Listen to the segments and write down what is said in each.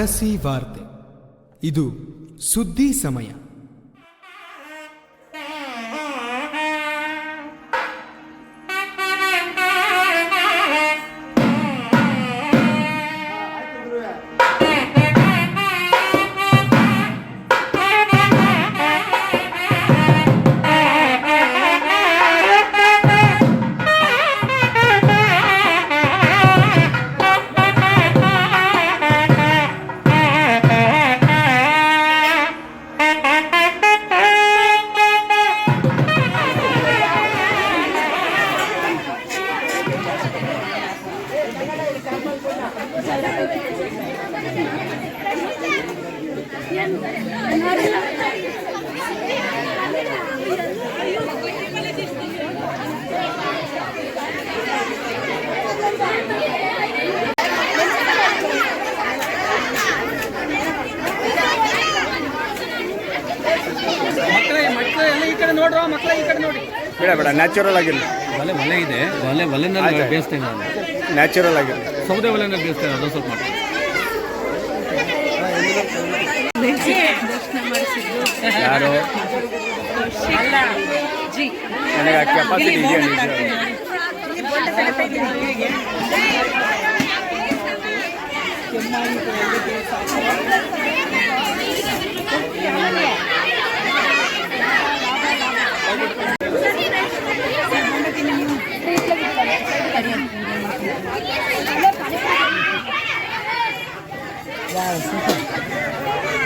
ಅರಸಿ ವಾರ್ತೆ. ಇದು ಸುದ್ದಿ ಸಮಯ. ಕಡೆ ನೋಡ್ರ ಮಕ್ಕಳ ಈ ಕಡೆ ನೋಡಿ. ಬೇಡ ಬೇಡ ನ್ಯಾಚುರಲ್ ಆಗಿರಲಿ. ಒಲೆ ಒಲೆ ಇದೆ. ಒಲೆ ಒಲೆನಲ್ಲಿ ಬೇಯಿಸ್ತೇನೆ ನಾನು. ನ್ಯಾಚುರಲ್ ಆಗಿರಲಿ. ಸೌದೆ ಒಲೆನಲ್ಲಿ ಬೇಯಿಸ್ತೇನೆ ಅದೊಂದು ಸ್ವಲ್ಪ ಮಾಡಿ ಯಾರು? ನನಗೆ ಆ ಕೆಪಾಸಿಟಿ ಇದೆಯಾ ನಿಜ? Wow, super.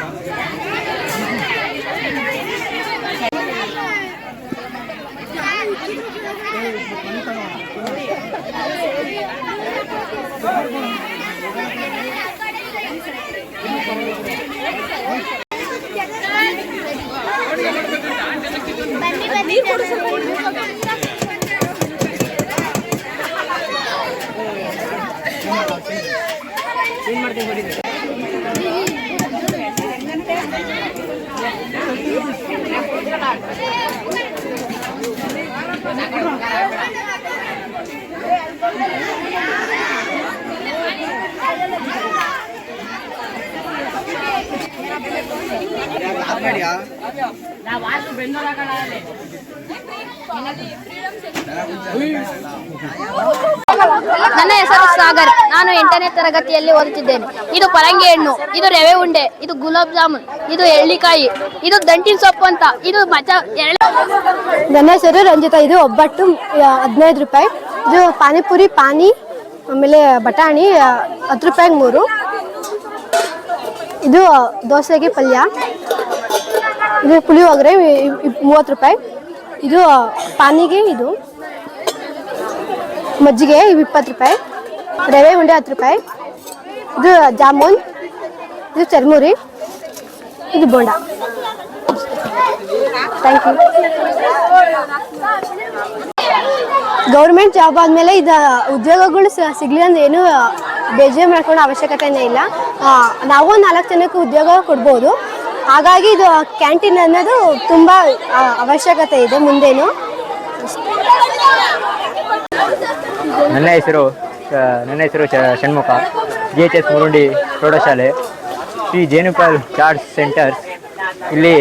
நான் வாழ்ந்து பெண்ணோட கடை ನನ್ನ ಹೆಸರು ಸಾಗರ್. ನಾನು ಎಂಟನೇ ತರಗತಿಯಲ್ಲಿ ಓದುತ್ತಿದ್ದೇನೆ. ಇದು ಪರಂಗಿ ಹಣ್ಣು, ಇದು ರವೆ ಉಂಡೆ, ಇದು ಗುಲಾಬ್ ಜಾಮೂನ್, ಇದು ಎಳ್ಳಿಕಾಯಿ, ಇದು ದಂಟಿನ ಸೊಪ್ಪು ಅಂತ. ಇದು ಮಚ ನನ್ನ ಹೆಸರು ರಂಜಿತಾ, ಇದು ಒಬ್ಬಟ್ಟು ಹದಿನೈದು ರೂಪಾಯಿ. ಇದು ಪಾನಿಪುರಿ, ಪಾನಿ, ಆಮೇಲೆ ಬಟಾಣಿ ಹತ್ತು ರೂಪಾಯಿಗೆ ಮೂರು. ಇದು ದೋಸೆಗೆ ಪಲ್ಯ. ಇದು ಪುಳಿಯೋಗರೆ ಮೂವತ್ತು ರೂಪಾಯಿ. ಇದು ಪಾನಿಗೆ ಇದು. ಮಜ್ಜಿಗೆ ಇವು ಇಪ್ಪತ್ತು ರೂಪಾಯಿ. ರವೆ ಉಂಡೆ ಹತ್ತು ರೂಪಾಯಿ. ಇದು ಜಾಮೂನ್. ಇದು ಚರ್ಮುರಿ. ಇದು bonda. Thank you government job ಆದಮೇಲೆ ಇದು ಉದ್ಯೋಗಗಳು ಸಿಗ್ಲಿಲ್ಲ ಅಂದ್ರೆ ಏನು ಬೇಜಾರು ಮಾಡ್ಕೊಳ್ಳೋ ಅವಶ್ಯಕತೆನೇ ಇಲ್ಲ. ನಾವು ನಾಲ್ಕು ಜನಕ್ಕೆ ಉದ್ಯೋಗ ಕೊಡ್ಬೋದು. ಹಾಗಾಗಿ ಇದು ಕ್ಯಾಂಟೀನ್ ಅನ್ನೋದು ತುಂಬ ಅವಶ್ಯಕತೆ ಇದೆ ಮುಂದೇನು. ನನ್ನ ಹೆಸರು ನನ್ನ ಹೆಸರು Shanmukha. G H S Murundi ಪ್ರೌಢಶಾಲೆ. ಶ್ರೀ ಜೇನುಪಾಲ್ ಚಾರ್ಜ್ ಸೆಂಟರ್ ಇಲ್ಲಿ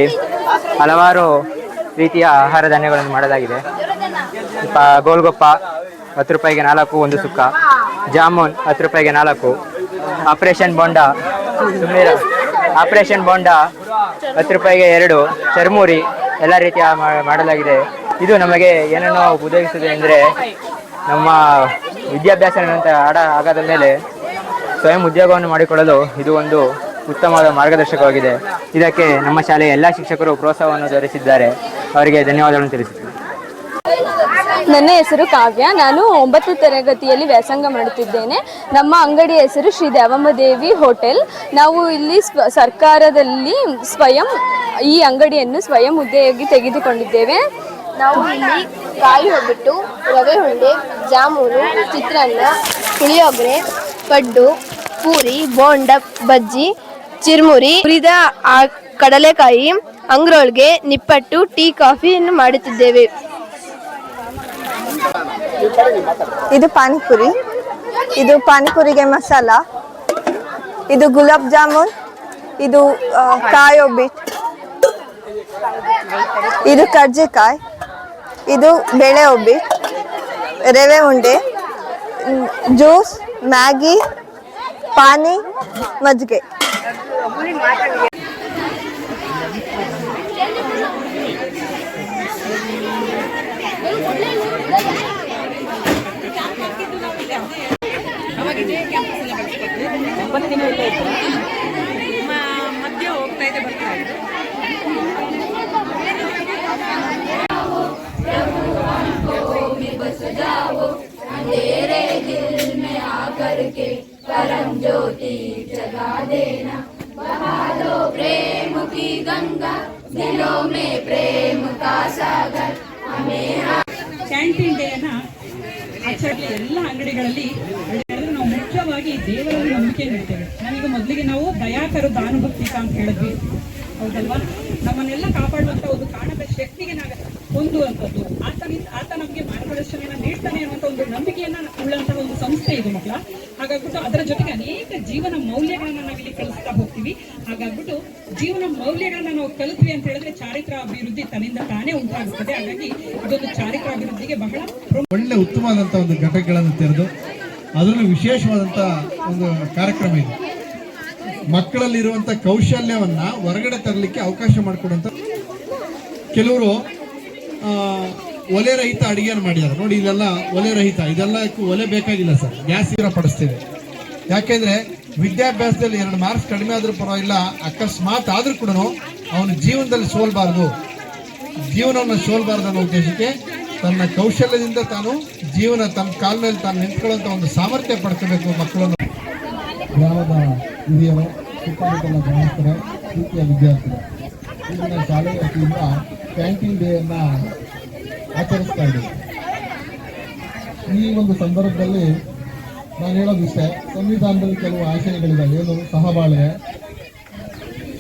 ಹಲವಾರು ರೀತಿಯ ಆಹಾರ ಧಾನ್ಯಗಳನ್ನು ಮಾಡಲಾಗಿದೆ. ಗೋಲ್ಗೊಪ್ಪ, ಹತ್ತು ರೂಪಾಯಿಗೆ ನಾಲ್ಕು, ಒಂದು ಸುಕ್ಕ. ಜಾಮೂನ್, ಹತ್ತು ರೂಪಾಯಿಗೆ ನಾಲ್ಕು. ಆಪರೇಷನ್ ಬೋಂಡ ಆಪರೇಷನ್ ಬೋಂಡ ಹತ್ತು ರೂಪಾಯಿಗೆ ಎರಡು ಚರ್ಮೂರಿ ಎಲ್ಲ ರೀತಿಯ ಮಾಡಲಾಗಿದೆ. ಇದು ನಮಗೆ ಏನನ್ನು ಉದಗಿಸುತ್ತದೆ ಅಂದರೆ ನಮ್ಮ ವಿದ್ಯಾಭ್ಯಾಸ ಆಡ, ಆಗದ ಮೇಲೆ ಸ್ವಯಂ ಉದ್ಯೋಗವನ್ನು ಮಾಡಿಕೊಳ್ಳಲು ಇದು ಒಂದು ಉತ್ತಮವಾದ ಮಾರ್ಗದರ್ಶಕವಾಗಿದೆ. ಇದಕ್ಕೆ ನಮ್ಮ ಶಾಲೆಯ ಎಲ್ಲ ಶಿಕ್ಷಕರು ಪ್ರೋತ್ಸಾಹವನ್ನು ದೊರೆಸಿದ್ದಾರೆ ಅವರಿಗೆ ಧನ್ಯವಾದಗಳನ್ನು ತಿಳಿಸುತ್ತೇನೆ. ನನ್ನ ಹೆಸರು ಕಾವ್ಯ. ನಾನು ಒಂಬತ್ತು ತರಗತಿಯಲ್ಲಿ ವ್ಯಾಸಂಗ ಮಾಡುತ್ತಿದ್ದೇನೆ. ನಮ್ಮ ಅಂಗಡಿ ಹೆಸರು ಶ್ರೀ ದೇವಮ್ಮ ದೇವಿ ಹೋಟೆಲ್. ನಾವು ಇಲ್ಲಿ ಸರ್ಕಾರದಲ್ಲಿ ಸ್ವಯಂ ಈ ಅಂಗಡಿಯನ್ನು ಸ್ವಯಂ ಹುದ್ದೆಯಾಗಿ ತೆಗೆದುಕೊಂಡಿದ್ದೇವೆ. ನಾವು ಇಲ್ಲಿ ಕಾಯಿ ಒಬ್ಬಟ್ಟು ರವೆ ಉಂಡೆ ಜಾಮೂನು, ಚಿತ್ರಾನ್ನ, ಪುಳಿಯೋಗರೆ, ಪಡ್ಡು, ಪೂರಿ, ಬೋಂಡ, ಬಜ್ಜಿ, ಚಿರ್ಮುರಿ ಹುರಿದ ಕಡಲೆಕಾಯಿ, ಅಂಗ್ರೋಳ್ಗೆ, ನಿಪ್ಪಟ್ಟು, ಟೀ, ಕಾಫಿಯನ್ನು ಮಾಡುತ್ತಿದ್ದೇವೆ. ಇದು ಪಾನಿಪುರಿ ಇದು ಪಾನಿಪುರಿಗೆ ಮಸಾಲ ಇದು ಗುಲಾಬ್ ಜಾಮೂನ್ ಇದು ಆ, ಕಾಯಿ ಒಬ್ಬಿಟ್ಟು ಇದು ಕರ್ಜಿಕಾಯಿ ಇದು ಬೇಳೆ ಒಬ್ಬಿಟ್ಟು ರವೆ ಉಂಡೆ ಮ್, ಜ್ಯೂಸ್ ಮ್ಯಾಗಿ ಪಾನಿ ಮಜ್ಜಿಗೆ ಕ್ಯಾಂಟೀನ್ ಡೇನ ಆಚರಣೆ ಎಲ್ಲ ಅಂಗಡಿಗಳಲ್ಲಿ ಮುಖ್ಯವಾಗಿ ದೇವರಲ್ಲಿ ನಂಬಿಕೆ ನೀಡ್ತೇವೆ. ನಾವೀಗ ಮೊದಲಿಗೆ ನಾವು ದಯಾಕರು ದಾನಭಕ್ತಿಕ ಅಂತ ಹೇಳಿದ್ವಿ. ಹೌದಲ್ವಾ? ನಮ್ಮನ್ನೆಲ್ಲ ಕಾಪಾಡುವಂತ ಒಂದು ಕಾಣದ ಶಕ್ತಿಗೆ ನಾವು ಹೊಂದುವಂಥದ್ದು. ಆತನಿಂದ ಆತ ನಮಗೆ ಮಾರ್ಗದರ್ಶನ ನೀಡ್ತಾನೆ ಅನ್ನುವಂಥ ಒಂದು ನಂಬಿಕೆಯನ್ನ ಉಳ್ಳಂತಹ ಒಂದು ಸಂಸ್ಥೆ ಇದು ಮಕ್ಕಳ. ಹಾಗಾಗ್ಬಿಟ್ಟು ಅದರ ಜೊತೆಗೆ ಅನೇಕ ಜೀವನ ಮೌಲ್ಯಗಳನ್ನ ನಾವಿಲ್ಲಿ ಕಲಿಸ್ತಾ ಹೋಗ್ತೀವಿ. ಹಾಗಾಗ್ಬಿಟ್ಟು ಜೀವನ ಮೌಲ್ಯಗಳನ್ನ ನಾವು ಕಲಿತ್ವಿ ಅಂತ ಹೇಳಿದ್ರೆ ಚಾರಿತ್ರ ಅಭಿವೃದ್ಧಿ ತನ್ನಿಂದ ತಾನೇ ಉಂಟಾಗುತ್ತದೆ. ಹಾಗಾಗಿ ಇದೊಂದು ಚಾರಿತ್ರ ಅಭಿವೃದ್ಧಿಗೆ ಬಹಳ ಒಳ್ಳೆ ಉತ್ತಮವಾದಂತಹ ಒಂದು ಘಟಕಗಳನ್ನು ತೆರೆದು ಅದರಲ್ಲೂ ವಿಶೇಷವಾದಂಥ ಒಂದು ಕಾರ್ಯಕ್ರಮ ಇದು. ಮಕ್ಕಳಲ್ಲಿರುವಂಥ ಕೌಶಲ್ಯವನ್ನ ಹೊರಗಡೆ ತರಲಿಕ್ಕೆ ಅವಕಾಶ ಮಾಡಿಕೊಡುವಂಥ ಕೆಲವರು ಒಲೆ ರಹಿತ ಅಡಿಗೆಯನ್ನು ಮಾಡಿದ್ದಾರೆ. ನೋಡಿ, ಇಲ್ಲೆಲ್ಲ ಒಲೆ ರಹಿತ ಇದೆಲ್ಲಕ್ಕೂ ಒಲೆ ಬೇಕಾಗಿಲ್ಲ ಸರ್. ಗ್ಯಾಸ್ ಇರ ಪಡಿಸ್ತೀವಿ. ಯಾಕೆಂದ್ರೆ ವಿದ್ಯಾಭ್ಯಾಸದಲ್ಲಿ ಎರಡು ಮಾರ್ಕ್ಸ್ ಕಡಿಮೆ ಆದರೂ ಪರವಾಗಿಲ್ಲ, ಅಕಸ್ಮಾತ್ ಆದ್ರೂ ಕೂಡ ಅವನ ಜೀವನದಲ್ಲಿ ಸೋಲ್ಬಾರ್ದು. ಜೀವನವನ್ನು ಸೋಲ್ಬಾರ್ದು ಅನ್ನೋ ಉದ್ದೇಶಕ್ಕೆ ತನ್ನ ಕೌಶಲ್ಯದಿಂದ ತಾನು ಜೀವನ ತನ್ನ ಕಾಲ ಮೇಲೆ ತಾನು ನಿಂತ್ಕೊಳ್ಳುವಂತ ಒಂದು ಸಾಮರ್ಥ್ಯ ಪಡ್ಕೋಬೇಕು ಮಕ್ಕಳನ್ನು. ಗ್ರಾಮದ ಹಿರಿಯರು, ಸುತ್ತಮುತ್ತಲ ಗ್ರಾಮಸ್ಥರ, ಪ್ರೀತಿಯ ವಿದ್ಯಾರ್ಥಿಗಳು, ಇಂದಿನ ಶಾಲೆಯ ವತಿಯಿಂದ ಕ್ಯಾಂಟೀನ್ ಡೇಯನ್ನು ಆಚರಿಸ್ತಾ ಇದ್ದೀವಿ. ಈ ಒಂದು ಸಂದರ್ಭದಲ್ಲಿ ನಾನು ಹೇಳೋದು ಇಷ್ಟೇ ಸಂವಿಧಾನದಲ್ಲಿ ಕೆಲವು ಆಶಯಗಳಿದ್ದಾವೆ ಏನು? ಸಹಬಾಳ್ವೆ,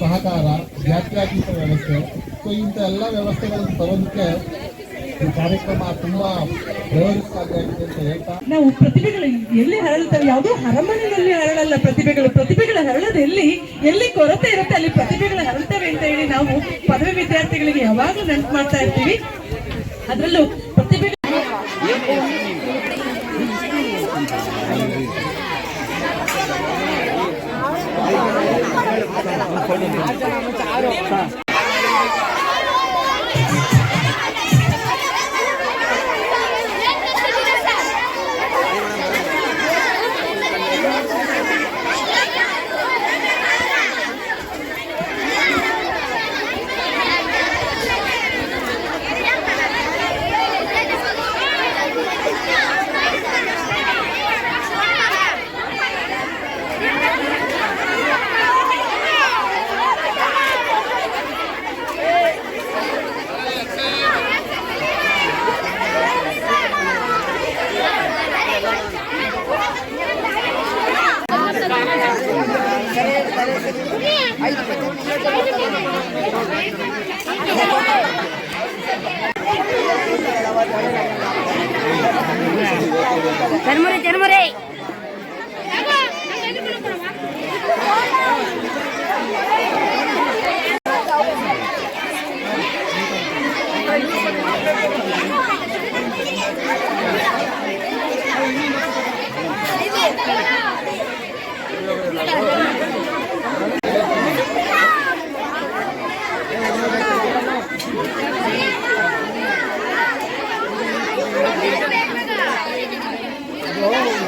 ಸಹಕಾರ, ಜಾತ್ಯಾತೀತ ವ್ಯವಸ್ಥೆ. ಸೊ ಇಂಥ ಎಲ್ಲ ವ್ಯವಸ್ಥೆಗಳನ್ನು ತರೋದಕ್ಕೆ ಈ ಕಾರ್ಯಕ್ರಮ ತುಂಬಾ ಪ್ರಯೋಜನಕಾರಿಯಾಗಿದೆ ಅಂತ ಹೇಳ್ತಾ ನಾವು ಪ್ರತಿಭೆಗಳು ಎಲ್ಲಿ ಹರಳ್ತವೆ ಯಾವುದೋ ಅರಮನೆಯಲ್ಲಿ ಹರಳಲ್ಲ ಪ್ರತಿಭೆಗಳು. ಪ್ರತಿಭೆಗಳು ಹರಳದಲ್ಲಿ ಎಲ್ಲಿ ಎಲ್ಲಿ ಕೊರತೆ ಇರುತ್ತೆ ಅಲ್ಲಿ ಪ್ರತಿಭೆಗಳು ಹರಳ್ತವೆ ಅಂತ ಹೇಳಿ ನಾವು ಪದವಿ ವಿದ್ಯಾರ್ಥಿಗಳಿಗೆ ಯಾವಾಗಲೂ ನೆನಪು ಮಾಡ್ತಾ ಇರ್ತೀವಿ. ಅದರಲ್ಲೂ ಪ್ರತಿಭೆ ಚರ್ಮುರಿ ಚರ್ಮುರಿ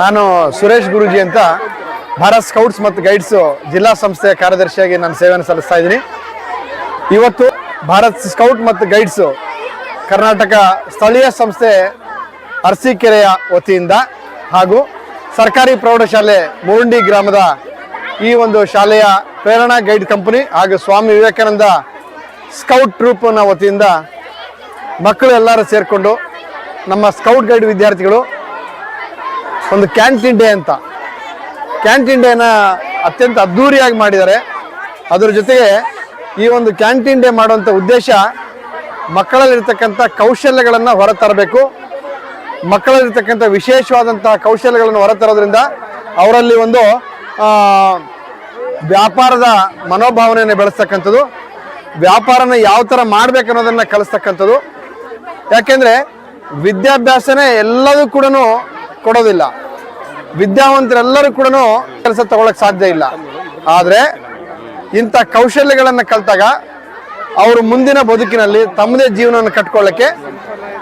ನಾನು ಸುರೇಶ್ ಗುರುಜಿ ಅಂತ ಭಾರತ್ ಸ್ಕೌಟ್ಸ್ ಮತ್ತು ಗೈಡ್ಸ್ ಜಿಲ್ಲಾ ಸಂಸ್ಥೆಯ ಕಾರ್ಯದರ್ಶಿಯಾಗಿ ನಾನು ಸೇವೆಯನ್ನು ಸಲ್ಲಿಸ್ತಾ ಇದ್ದೀನಿ. ಇವತ್ತು ಭಾರತ್ ಸ್ಕೌಟ್ ಮತ್ತು ಗೈಡ್ಸ್ ಕರ್ನಾಟಕ ಸ್ಥಳೀಯ ಸಂಸ್ಥೆ ಅರಸೀಕೆರೆಯ ವತಿಯಿಂದ ಹಾಗೂ ಸರ್ಕಾರಿ ಪ್ರೌಢಶಾಲೆ ಮುರುಂಡಿ ಗ್ರಾಮದ ಈ ಒಂದು ಶಾಲೆಯ ಪ್ರೇರಣಾ ಗೈಡ್ ಕಂಪನಿ ಹಾಗೂ ಸ್ವಾಮಿ ವಿವೇಕಾನಂದ ಸ್ಕೌಟ್ ಟ್ರೂಪ್ನ ವತಿಯಿಂದ ಮಕ್ಕಳು ಎಲ್ಲರೂ ಸೇರಿಕೊಂಡು ನಮ್ಮ ಸ್ಕೌಟ್ ಗೈಡ್ ವಿದ್ಯಾರ್ಥಿಗಳು ಒಂದು ಕ್ಯಾಂಟೀನ್ ಡೇ ಅಂತ. ಕ್ಯಾಂಟೀನ್ ಡೇನ ಅತ್ಯಂತ ಅದ್ಧೂರಿಯಾಗಿ ಮಾಡಿದ್ದಾರೆ. ಅದರ ಜೊತೆಗೆ ಈ ಒಂದು ಕ್ಯಾಂಟೀನ್ ಡೇ ಮಾಡುವಂಥ ಉದ್ದೇಶ ಮಕ್ಕಳಲ್ಲಿರ್ತಕ್ಕಂಥ ಕೌಶಲ್ಯಗಳನ್ನು ಹೊರತರಬೇಕು. ಮಕ್ಕಳಲ್ಲಿರ್ತಕ್ಕಂಥ ವಿಶೇಷವಾದಂಥ ಕೌಶಲ್ಯಗಳನ್ನು ಹೊರತರೋದ್ರಿಂದ ಅವರಲ್ಲಿ ಒಂದು ವ್ಯಾಪಾರದ ಮನೋಭಾವನೆಯನ್ನು ಬೆಳೆಸ್ತಕ್ಕಂಥದ್ದು. ವ್ಯಾಪಾರನ ಯಾವ ಥರ ಮಾಡ್ಬೇಕು ಅನ್ನೋದನ್ನು ಕಲಿಸ್ತಕ್ಕಂಥದ್ದು. ಯಾಕೆಂದರೆ ವಿದ್ಯಾಭ್ಯಾಸನೇ ಎಲ್ಲದೂ ಕೂಡ ಕೊಡೋದಿಲ್ಲ. ವಿದ್ಯಾವಂತರೆಲ್ಲರೂ ಕೂಡ ಕೆಲಸ ತಗೊಳಕ್ಕೆ ಸಾಧ್ಯ ಇಲ್ಲ. ಆದರೆ ಇಂಥ ಕೌಶಲ್ಯಗಳನ್ನು ಕಲಿತಾಗ ಅವರು ಮುಂದಿನ ಬದುಕಿನಲ್ಲಿ ತಮ್ಮದೇ ಜೀವನವನ್ನು ಕಟ್ಕೊಳ್ಳೋಕ್ಕೆ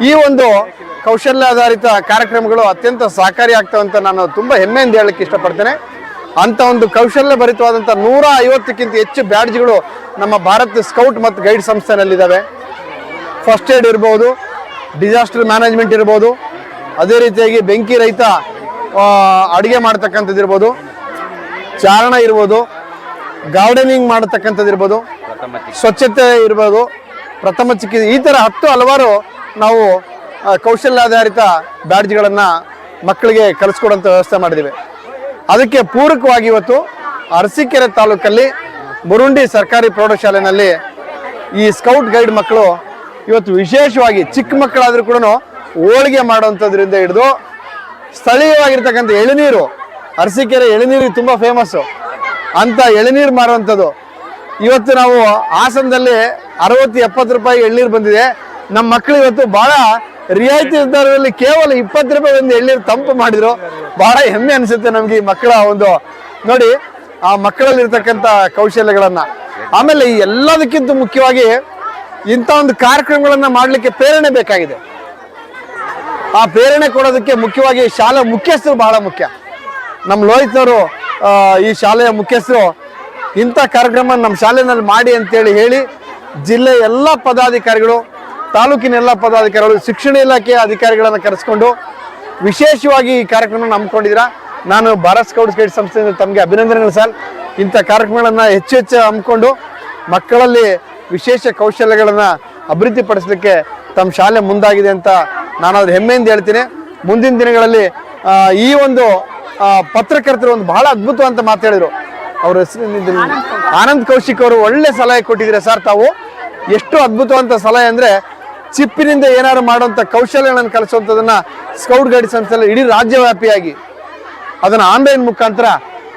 ಈ ಒಂದು ಕೌಶಲ್ಯಾಧಾರಿತ ಕಾರ್ಯಕ್ರಮಗಳು ಅತ್ಯಂತ ಸಹಕಾರಿಯಾಗ್ತವೆ ಅಂತ ನಾನು ತುಂಬ ಹೆಮ್ಮೆಯಿಂದ ಹೇಳಕ್ಕೆ ಇಷ್ಟಪಡ್ತೇನೆ. ಅಂಥ ಒಂದು ಕೌಶಲ್ಯ ಭರಿತವಾದಂಥ ನೂರ ಐವತ್ತಕ್ಕಿಂತ ಹೆಚ್ಚು ಬ್ಯಾಡ್ಜ್ಗಳು ನಮ್ಮ ಭಾರತ ಸ್ಕೌಟ್ ಮತ್ತು ಗೈಡ್ ಸಂಸ್ಥೆನಲ್ಲಿದ್ದಾವೆ ಫಸ್ಟ್ ಏಡ್ ಇರ್ಬೋದು, ಡಿಸಾಸ್ಟರ್ ಮ್ಯಾನೇಜ್ಮೆಂಟ್ ಇರ್ಬೋದು, ಅದೇ ರೀತಿಯಾಗಿ ಬೆಂಕಿ ರಹಿತ ಅಡುಗೆ ಮಾಡ್ತಕ್ಕಂಥದ್ದು ಇರ್ಬೋದು, ಚಾರಣ ಇರ್ಬೋದು ಗಾರ್ಡನಿಂಗ್ ಮಾಡತಕ್ಕಂಥದ್ದು ಇರ್ಬೋದು, ಸ್ವಚ್ಛತೆ ಇರ್ಬೋದು, ಪ್ರಥಮ ಚಿಕಿತ್ಸೆ, ಈ ಥರ ಹತ್ತು ಹಲವಾರು ನಾವು ಕೌಶಲ್ಯಾಧಾರಿತ ಬ್ಯಾಡ್ಜ್ಗಳನ್ನು ಮಕ್ಕಳಿಗೆ ಕಲಿಸ್ಕೊಡೋಂಥ ವ್ಯವಸ್ಥೆ ಮಾಡಿದ್ದೀವಿ. ಅದಕ್ಕೆ ಪೂರಕವಾಗಿ ಇವತ್ತು ಅರಸೀಕೆರೆ ತಾಲೂಕಲ್ಲಿ ಮುರುಂಡಿ ಸರ್ಕಾರಿ ಪ್ರೌಢಶಾಲೆಯಲ್ಲಿ ಈ ಸ್ಕೌಟ್ ಗೈಡ್ ಮಕ್ಕಳು ಇವತ್ತು ವಿಶೇಷವಾಗಿ ಚಿಕ್ಕ ಮಕ್ಕಳಾದರೂ ಕೂಡ ಹೋಳಿಗೆ ಮಾಡುವಂಥದ್ರಿಂದ ಹಿಡಿದು ಸ್ಥಳೀಯವಾಗಿರ್ತಕ್ಕಂಥ ಎಳನೀರು, ಅರಸೀಕೆರೆ ಎಳನೀರು ತುಂಬ ಫೇಮಸ್ಸು ಅಂತ ಎಳನೀರು ಮಾರುವಂಥದ್ದು. ಇವತ್ತು ನಾವು ಹಾಸನದಲ್ಲಿ ಅರವತ್ತು ಎಪ್ಪತ್ತು ರೂಪಾಯಿ ಎಳ್ನೀರು ಬಂದಿದೆ. ನಮ್ಮ ಮಕ್ಕಳು ಇವತ್ತು ಬಹಳ ರಿಯಾಯಿತಿ ದರದಲ್ಲಿ ಕೇವಲ ಇಪ್ಪತ್ತು ರೂಪಾಯಿ ಒಂದು ಎಳ್ನೀರು ತಂಪು ಮಾಡಿದ್ರು. ಬಹಳ ಹೆಮ್ಮೆ ಅನಿಸುತ್ತೆ ನಮಗೆ ಈ ಮಕ್ಕಳ ಒಂದು ನೋಡಿ ಆ ಮಕ್ಕಳಲ್ಲಿರ್ತಕ್ಕಂಥ ಕೌಶಲ್ಯಗಳನ್ನ. ಆಮೇಲೆ ಈ ಎಲ್ಲದಕ್ಕಿಂತ ಮುಖ್ಯವಾಗಿ ಇಂಥ ಒಂದು ಕಾರ್ಯಕ್ರಮಗಳನ್ನ ಮಾಡಲಿಕ್ಕೆ ಪ್ರೇರಣೆ ಬೇಕಾಗಿದೆ. ಆ ಪ್ರೇರಣೆ ಕೊಡೋದಕ್ಕೆ ಮುಖ್ಯವಾಗಿ ಶಾಲಾ ಮುಖ್ಯಸ್ಥರು ಬಹಳ ಮುಖ್ಯ. ನಮ್ಮ ಲೋಹಿತ್ ಅವರು ಆ, ಈ ಶಾಲೆಯ ಮುಖ್ಯಸ್ಥರು ಇಂಥ ಕಾರ್ಯಕ್ರಮ ನಮ್ಮ ಶಾಲೆಯಲ್ಲಿ ಮಾಡಿ ಅಂತೇಳಿ ಹೇಳಿ ಜಿಲ್ಲೆ ಎಲ್ಲ ಪದಾಧಿಕಾರಿಗಳು, ತಾಲೂಕಿನ ಎಲ್ಲ ಪದಾಧಿಕಾರಿಗಳು, ಶಿಕ್ಷಣ ಇಲಾಖೆಯ ಅಧಿಕಾರಿಗಳನ್ನು ಕರೆಸ್ಕೊಂಡು ವಿಶೇಷವಾಗಿ ಈ ಕಾರ್ಯಕ್ರಮ ಹಮ್ಮಿಕೊಂಡಿದ್ದೀರಾ. ನಾನು ಭಾರತ್ ಸ್ಕೌಟ್ಸ್ ಗೈಡ್ ಸಂಸ್ಥೆಯಿಂದ ತಮಗೆ ಅಭಿನಂದನೆಗಳು ಸರ್. ಇಂಥ ಕಾರ್ಯಕ್ರಮಗಳನ್ನು ಹೆಚ್ಚು ಹೆಚ್ಚು ಹಮ್ಮಿಕೊಂಡು ಮಕ್ಕಳಲ್ಲಿ ವಿಶೇಷ ಕೌಶಲ್ಯಗಳನ್ನು ಅಭಿವೃದ್ಧಿಪಡಿಸಲಿಕ್ಕೆ ತಮ್ಮ ಶಾಲೆ ಮುಂದಾಗಿದೆ ಅಂತ ನಾನು ಅದ್ರ ಹೆಮ್ಮೆಯಿಂದ ಹೇಳ್ತೀನಿ. ಮುಂದಿನ ದಿನಗಳಲ್ಲಿ ಈ ಒಂದು ಪತ್ರಕರ್ತರು ಒಂದು ಬಹಳ ಅದ್ಭುತವಂತ ಮಾತು ಹೇಳಿದ್ರು ಅವ್ರ ಹೆಸರು? ಆನಂದ್ ಕೌಶಿಕ್ ಅವರು ಒಳ್ಳೆ ಸಲಹೆ ಕೊಟ್ಟಿದ್ರೆ ಸರ್ ತಾವು ಎಷ್ಟು ಅದ್ಭುತವಂತ ಸಲಹೆ ಅಂದ್ರೆ ಚಿಪ್ಪಿನಿಂದ ಏನಾದ್ರು ಮಾಡುವಂತ ಕೌಶಲ್ಯಗಳನ್ನು ಕಲಿಸುವಂಥದ್ದನ್ನ ಸ್ಕೌಟ್ ಗೈಡ್ ಸಂಸ್ಥೆಯಲ್ಲಿ ಇಡೀ ರಾಜ್ಯವ್ಯಾಪಿಯಾಗಿ ಅದನ್ನ ಆನ್ಲೈನ್ ಮುಖಾಂತರ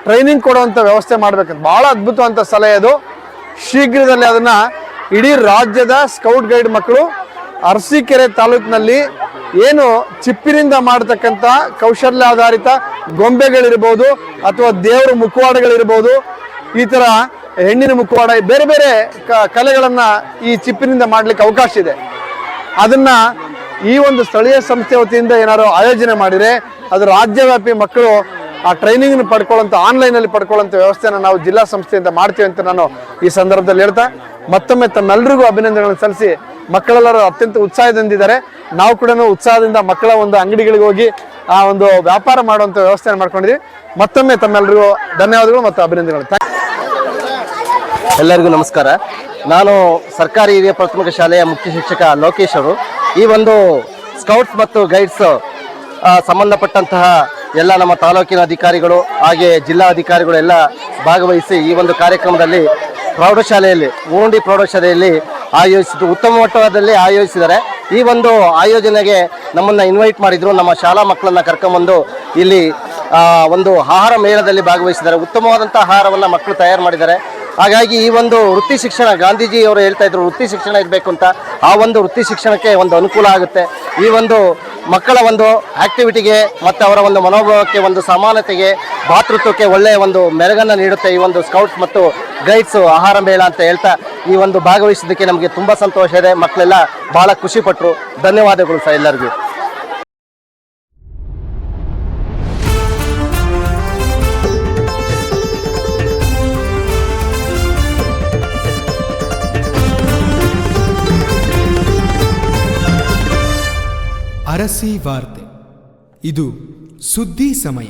ಟ್ರೈನಿಂಗ್ ಕೊಡುವಂಥ ವ್ಯವಸ್ಥೆ ಮಾಡ್ಬೇಕಂತ ಬಹಳ ಅದ್ಭುತವಂತ ಸಲಹೆ ಅದು ಶೀಘ್ರದಲ್ಲಿ ಅದನ್ನ ಇಡೀ ರಾಜ್ಯದ ಸ್ಕೌಟ್ ಗೈಡ್ ಮಕ್ಕಳು ಅರಸೀಕೆರೆ ತಾಲೂಕಿನಲ್ಲಿ ಏನು ಚಿಪ್ಪಿನಿಂದ ಮಾಡತಕ್ಕಂಥ ಕೌಶಲ್ಯಾಧಾರಿತ ಗೊಂಬೆಗಳಿರ್ಬೋದು ಅಥವಾ ದೇವರ ಮುಖವಾಡಗಳಿರ್ಬೋದು, ಈ ಥರ ಹೆಣ್ಣಿನ ಮುಖವಾಡ, ಬೇರೆ ಬೇರೆ ಕಲೆಗಳನ್ನು ಈ ಚಿಪ್ಪಿನಿಂದ ಮಾಡ್ಲಿಕ್ಕೆ ಅವಕಾಶ ಇದೆ. ಅದನ್ನ ಈ ಒಂದು ಸ್ಥಳೀಯ ಸಂಸ್ಥೆ ವತಿಯಿಂದ ಏನಾದ್ರು ಆಯೋಜನೆ ಮಾಡಿದ್ರೆ, ಅದು ರಾಜ್ಯವ್ಯಾಪಿ ಮಕ್ಕಳು ಆ ಟ್ರೈನಿಂಗ್ ಪಡ್ಕೊಳ್ಳೋಂಥ ಆನ್ಲೈನಲ್ಲಿ ಪಡ್ಕೊಳ್ಳೋಂಥ ವ್ಯವಸ್ಥೆನ ನಾವು ಜಿಲ್ಲಾ ಸಂಸ್ಥೆಯಿಂದ ಮಾಡ್ತೀವಿ ಅಂತ ನಾನು ಈ ಸಂದರ್ಭದಲ್ಲಿ ಹೇಳ್ತಾ, ಮತ್ತೊಮ್ಮೆ ತಮ್ಮೆಲ್ಲರಿಗೂ ಅಭಿನಂದನೆಗಳನ್ನು ಸಲ್ಲಿಸಿ, ಮಕ್ಕಳೆಲ್ಲರೂ ಅತ್ಯಂತ ಉತ್ಸಾಹದಿಂದಿದ್ದಾರೆ ನಾವು ಕೂಡ ಉತ್ಸಾಹದಿಂದ ಮಕ್ಕಳ ಒಂದು ಅಂಗಡಿಗಳಿಗೆ ಹೋಗಿ ಆ ಒಂದು ವ್ಯಾಪಾರ ಮಾಡುವಂಥ ವ್ಯವಸ್ಥೆ ಮಾಡ್ಕೊಂಡಿದ್ವಿ ಮತ್ತೊಮ್ಮೆ ತಮ್ಮೆಲ್ಲರಿಗೂ ಧನ್ಯವಾದಗಳು ಮತ್ತು ಅಭಿನಂದನೆಗಳು. ಎಲ್ಲರಿಗೂ ನಮಸ್ಕಾರ. ನಾನು ಸರ್ಕಾರಿ ಹಿರಿಯ ಪ್ರಾಥಮಿಕ ಶಾಲೆಯ ಮುಖ್ಯ ಶಿಕ್ಷಕ ಲೋಕೇಶ್ ಅವರು. ಈ ಒಂದು ಸ್ಕೌಟ್ಸ್ ಮತ್ತು ಗೈಡ್ಸ್ ಸಂಬಂಧಪಟ್ಟಂತಹ ಎಲ್ಲ ನಮ್ಮ ತಾಲೂಕಿನ ಅಧಿಕಾರಿಗಳು ಹಾಗೆ ಜಿಲ್ಲಾ ಅಧಿಕಾರಿಗಳು ಎಲ್ಲ ಭಾಗವಹಿಸಿ ಈ ಒಂದು ಕಾರ್ಯಕ್ರಮದಲ್ಲಿ ಪ್ರೌಢಶಾಲೆಯಲ್ಲಿ ಮೂರುಂಡಿ ಪ್ರೌಢಶಾಲೆಯಲ್ಲಿ ಆಯೋಜಿಸಿದ್ದು, ಉತ್ತಮ ಮಟ್ಟದಲ್ಲಿ ಆಯೋಜಿಸಿದ್ದಾರೆ. ಈ ಒಂದು ಆಯೋಜನೆಗೆ ನಮ್ಮನ್ನು ಇನ್ವೈಟ್ ಮಾಡಿದ್ರು. ನಮ್ಮ ಶಾಲಾ ಮಕ್ಕಳನ್ನು ಕರ್ಕೊಂಬಂದು ಇಲ್ಲಿ ಒಂದು ಆಹಾರ ಮೇಳದಲ್ಲಿ ಭಾಗವಹಿಸಿದ್ದಾರೆ. ಉತ್ತಮವಾದಂಥ ಆಹಾರವನ್ನು ಮಕ್ಕಳು ತಯಾರು ಮಾಡಿದ್ದಾರೆ. ಹಾಗಾಗಿ ಈ ಒಂದು ವೃತ್ತಿ ಶಿಕ್ಷಣ, ಗಾಂಧೀಜಿ ಅವರು ಹೇಳ್ತಾ ಇದ್ರು, ವೃತ್ತಿ ಶಿಕ್ಷಣ ಇರಬೇಕು ಅಂತ. ಆ ಒಂದು ವೃತ್ತಿ ಶಿಕ್ಷಣಕ್ಕೆ ಒಂದು ಅನುಕೂಲ ಆಗುತ್ತೆ. ಈ ಒಂದು ಮಕ್ಕಳ ಒಂದು ಆಕ್ಟಿವಿಟಿಗೆ ಮತ್ತು ಅವರ ಒಂದು ಮನೋಭಾವಕ್ಕೆ ಒಂದು ಸಮಾನತೆಗೆ, ಭಾತೃತ್ವಕ್ಕೆ ಒಳ್ಳೆಯ ಒಂದು ಮೆರಗನ್ನು ನೀಡುತ್ತೆ ಈ ಒಂದು ಸ್ಕೌಟ್ಸ್ ಮತ್ತು ಗೈಡ್ಸು ಆಹಾರ ಮೇಳ ಅಂತ ಹೇಳ್ತಾ ಈ ಒಂದು ಭಾಗವಹಿಸಿದ್ದಕ್ಕೆ ನಮಗೆ ತುಂಬ ಸಂತೋಷ ಇದೆ. ಮಕ್ಕಳೆಲ್ಲ ಭಾಳ ಖುಷಿಪಟ್ಟರು ಧನ್ಯವಾದಗಳು ಸರ್ ಎಲ್ಲರಿಗೂ. ಅರಸಿ ವಾರ್ತೆ. ಇದು ಸುದ್ದಿ ಸಮಯ.